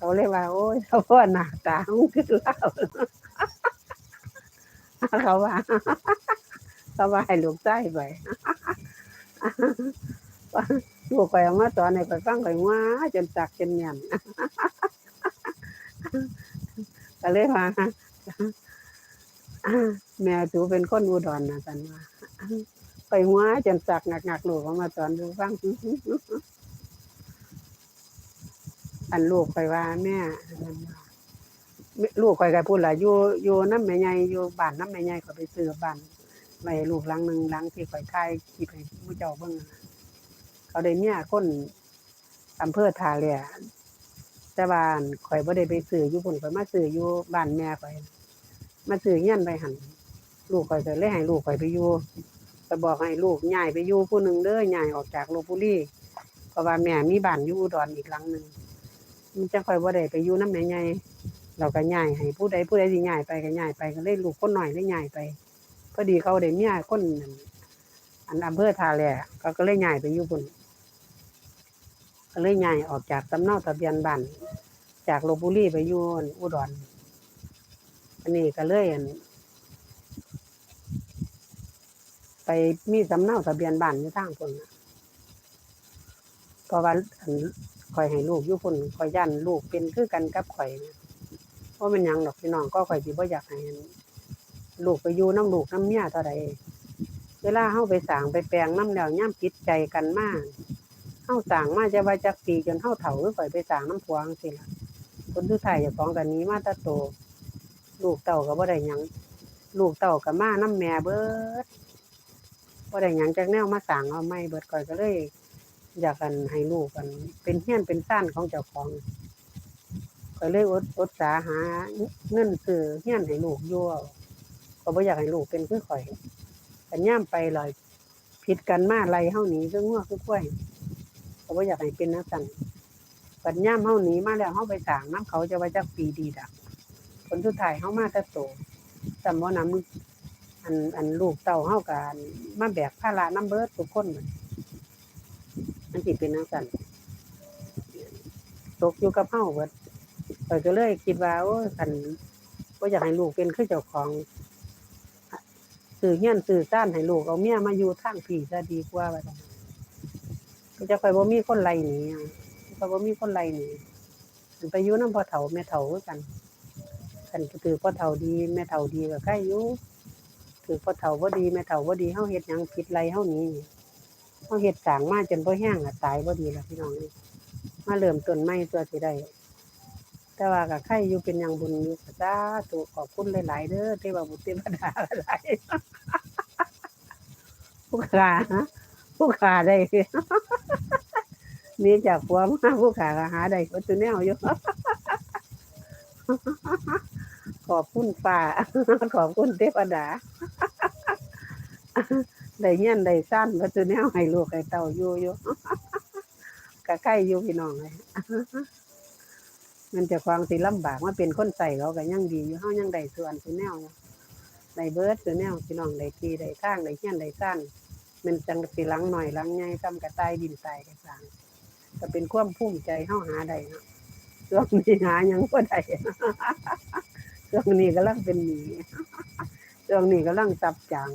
เขาเลยว่า โอ้ยเขาพ่อหน้าตามึงคือเล่าเขาว่าเขาว่าให้ลูกใต้ไปลูกไปเอามาตอนในไปฟังไปว่าจนตักจนเนียนก็เลยว่าแม่จูเป็นคนอุดรนะกันว่าไปหัวจนสักหนักๆลูกเอามาตอนดูฟัง อันลูกไปว่าแม่อันนั้นว่าแม่ลูกคอยก็พูดล่ะอยู่อยู่น้ำแม่ใหญ่อยู่บ้านน้ำแม่ใหญ่ก็ไปซื้อบ้านไว้ลูกหลังหนึ่งหลังที่ข่อยทายคลิปให้ผู้เจ้าเบิ่งเขาได้เมียคนอำเภอทาเรือแต่บ้านข่อยบ่ได้ไปซื้ออยู่พุ่นข่อยมาซื้ออยู่บ้านแม่ข่อย มาซื้อเฮียนไปหั่นลูกข่อยก็เลยให้ลูกข่อยไปอยู่ก็บอกให้ลูกย้ายไปอยู่ผู้หนึ่งเด้อย้ายออกจากลพบุรีเพราะว่าแม่มีบ้านอยู่อุดรอีกหลังหนึ่ง มันจะค่อยบ่ได้ไปอยู่นำแม่ใหญ่เราก็ย้ายให้ผู้ใดผู้ใดสิย้ายไปก็ย้ายไปก็เลยลูกคนหน้อยได้ย้ายไปพอดีเขาได้เมียคนนั่นอันอำเภอทาแลเขาก็เลยย้ายไปอยู่พุ่นก็เลยย้ายออกจากสำเนาทะเบียนบ้านจากลพบุรีไปอยู่อุดรอันนี้ก็เลยอั่นไปมีสำเนาทะเบียนบ้านอยู่ทางพุ่นเพราะว่า ข่อยให้ลูกอยู่พุ่นข่อยยันลูกเป็นคือกันกับข่อยนะเพราะมันยังดอกพี่น้องก็ข่อยสิบ่อยากให้ลูกไปอยู่น้ำลูกน้ำเมียเท่าใดเวลาเฮาไปสางไปแปลงน้ำแล้วย่ำจิตใจกันมากเฮาสางมาจะว่าจักปีจนเฮาเฒ่าหรือข่อยไปสางน้ำพวงซี่ล่ะคนทุกไทายเจ้าของกันนี้มาตะโต ลูกเต่าก็บ่ได้ยังลูกเต่าก็มาน้ำแม่เบิดบ่ได้ยังจักแนวมาสางเอาไม่เบิดข่อยก็เลย อยากกันให้ลูกกัน เป็นเฮียนเป็นซ่านของเจ้าของก็เลยอดอดสาหาเงินซื้อเฮียนให้ลูกยู่เอาก็บ่อยากให้ลูกเป็นคือข่อยกันย่ามไปลอยผิดกันมาไล่เฮาหนีคืองัวคือกล้วยก็บ่อยากให้เป็นนักสั่นกันย่ามเฮาหนีมาแล้วเฮาไปสางน้ำเขาจะว่าจักปีดีดักผลสุดท้ายเฮามาแต่โตจำบ่นำอันอันลูกเต้าเฮากันมาแบกภาระน้ำเบิดทุกคนเหมือน มันสิเป็นจังซั่นตกอยู่กับเฮาเบิดข้อยก็เลยคิดว่าโอ้ยคันบ่อยากให้ลูกเป็นคือเจ้าของสื่อเฮียนสื่อซ่านให้ลูกเอาเมียมาอยู่ทางพี่ซะดีกว่าว่าซั่นก็จะค่อยบ่มีคนไล่หนีอะก็บ่มีคนไล่หนีมันไปอยู่นำพ่อเฒ่าแม่เฒ่าคือกันคันก็ถือพ่อเฒ่าดีแม่เฒ่าดีก็ใครอยู่ถือพ่อเฒ่าบ่ดีแม่เฒ่าบ่ดีเฮาเฮ็ดหยังผิดไล่เฮาหนี เขาเฮ็ดสางมาจนบ่แห้งอะตายบ่ดีแล้วพี่น้องนี่มาเริ่มต้นใหม่ตัวสิได้แต่ว่าก็ใครอยู่เป็นอย่างบุญอยู่ก็สาธุขอบคุณหลายๆเด้อเทวบุตรเทวดาหลายผู้ขาผู้ขาได้นี่จากผัวมาผู้ขาหาได้ก็ตัวแนวอยู่ขอบคุณฟ้าขอบคุณเทวดา ได้เงี้ยนได้สั้นก็ตัวแนวให้ลูกให้เต่าอยู่อยู่ก็ใกล้อยู่พี่น้องเลยมันจะความสิลำบากมาเป็นคนใส่เขาก็ยังดีอยู่เฮายังได้ส่วนตัวแนวได้เบิดตัวแนวพี่น้องได้ทีได้ทางได้เงี้ยนได้สั้นมันจังสิหลังหน่อยหลังใหญ่ซ้ำกระต่ายดินตายกระสร้างก็เป็นความภูมิใจเฮาหาได้เนาะช่วงนี้หายังบ่ได้ช่วงนี้กำลังเป็นหนี้ช่วงนี้กำลังจับจัง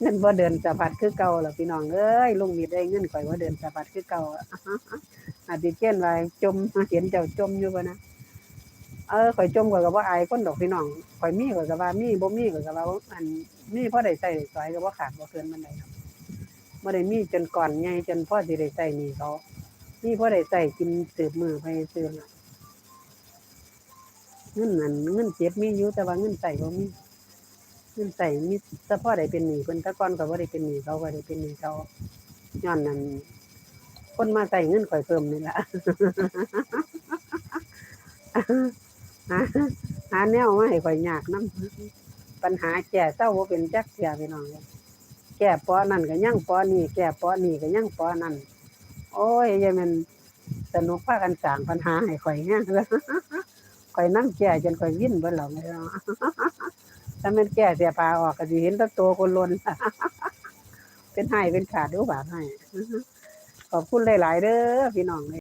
เงินบ่เดินสะพัดคือเก่าล่ะพี่น้องเอ้ยลุงมีได้เงินข่อยบ่าเดินสะพัดคือเก่าอาทิเช่นไว้จมเห็นเจ้าจมอยู่บ่นะเออข่อยจมข่อยก็บ่อายคนดอกพี่น้องข่อยมีข่อยก็ว่ามีบ่มีข่อยก็ว่าอันมีพอได้ใช้สอยก็บ่ขาดบ่เกินมันได้ครับบ่ได้มีจนก่อนใหญ่จนพ่อสิได้ใช้หนี้เขามีพ่อได้ใช้กินสืบมือไปซื้อเงินนั่นเงินเจ็บมีอยู่แต่ว่าเงินใช้บ่มี เงินใส่มีแต่พ่อได้เป็นหนี้เพิ่นตะก่อนก็บ่ได้เป็นหนีเขาก็ได้เป็นหนีเขาย้อนนั้นคนมาใส่เงินข่อยเพิ่มนี่ล่ะหาแนวมาให้ข่อยยากนํปัญหาแก่เศร้าบ่เป็นจักเที่ยพี่น้องแก่ปอนั่นก็ยังปอนี่แก่ปอนี่ก็ยังปอนั่นโอ้ยย่าแม่นสนุกพากันสร้างปัญหาให้ข่อยแฮงเลยข่อยนั่งแก่จนข่อยวิ่นเบิดแล้วแม่เนาะ ถ้าม่นแก้เสียปลาออกก็จะเห็นตัวคนลนเป็นให้เป็นขาดดูบาดให้ขอบคุณหลาย ๆ เด้อพี่น้อง